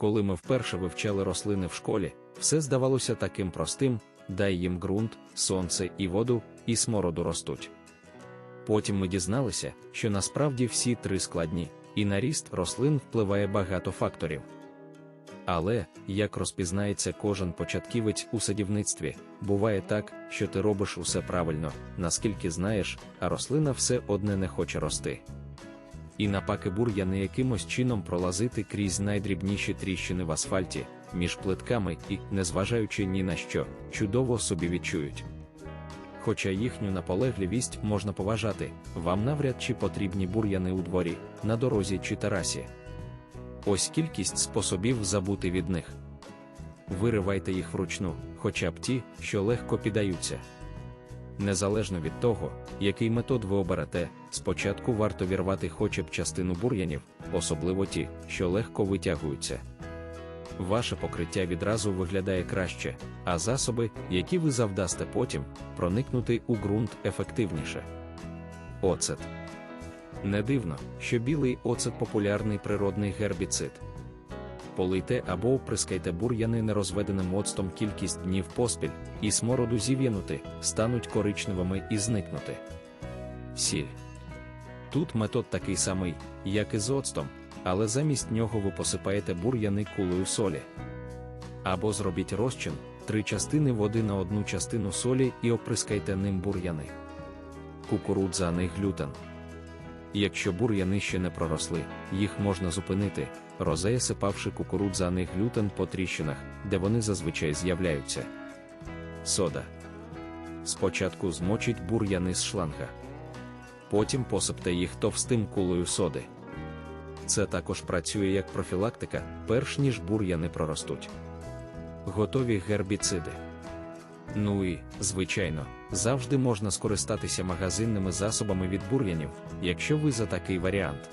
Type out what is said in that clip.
Коли ми вперше вивчали рослини в школі, все здавалося таким простим: дай їм ґрунт, сонце і воду, і смороду ростуть. Потім ми дізналися, що насправді всі три складні, і на ріст рослин впливає багато факторів. Але, як розпізнається кожен початківець у садівництві, буває так, що ти робиш усе правильно, наскільки знаєш, а рослина все одне не хоче рости. І напаки бур'яни якимось чином пролазити крізь найдрібніші тріщини в асфальті, між плитками і, незважаючи ні на що, чудово собі відчують. Хоча їхню наполегливість можна поважати, вам навряд чи потрібні бур'яни у дворі, на дорозі чи терасі. Ось кількість способів забути від них. Виривайте їх вручну, хоча б ті, що легко піддаються. Незалежно від того, який метод ви оберете, спочатку варто вірвати хоча б частину бур'янів, особливо ті, що легко витягуються. Ваше покриття відразу виглядає краще, а засоби, які ви завдасте потім, проникнути у ґрунт ефективніше. Оцет. Не дивно, що білий оцет популярний природний гербіцид. Полийте або оприскайте бур'яни нерозведеним оцтом кількість днів поспіль, і смороду зів'янути, стануть коричневими і зникнути. Сіль. Тут метод такий самий, як і з оцтом, але замість нього ви посипаєте бур'яни кулею солі. Або зробіть розчин, три частини води на одну частину солі і оприскайте ним бур'яни. Кукурудзаний глютен. Якщо бур'яни ще не проросли, їх можна зупинити, розеясипавши кукурудзаний глютен по тріщинах, де вони зазвичай з'являються. Сода. Спочатку змочіть бур'яни з шланга. Потім посипте їх товстим кулею соди. Це також працює як профілактика, перш ніж бур'яни проростуть. Готові гербіциди. Ну і, звичайно, завжди можна скористатися магазинними засобами від бур'янів, якщо ви за такий варіант.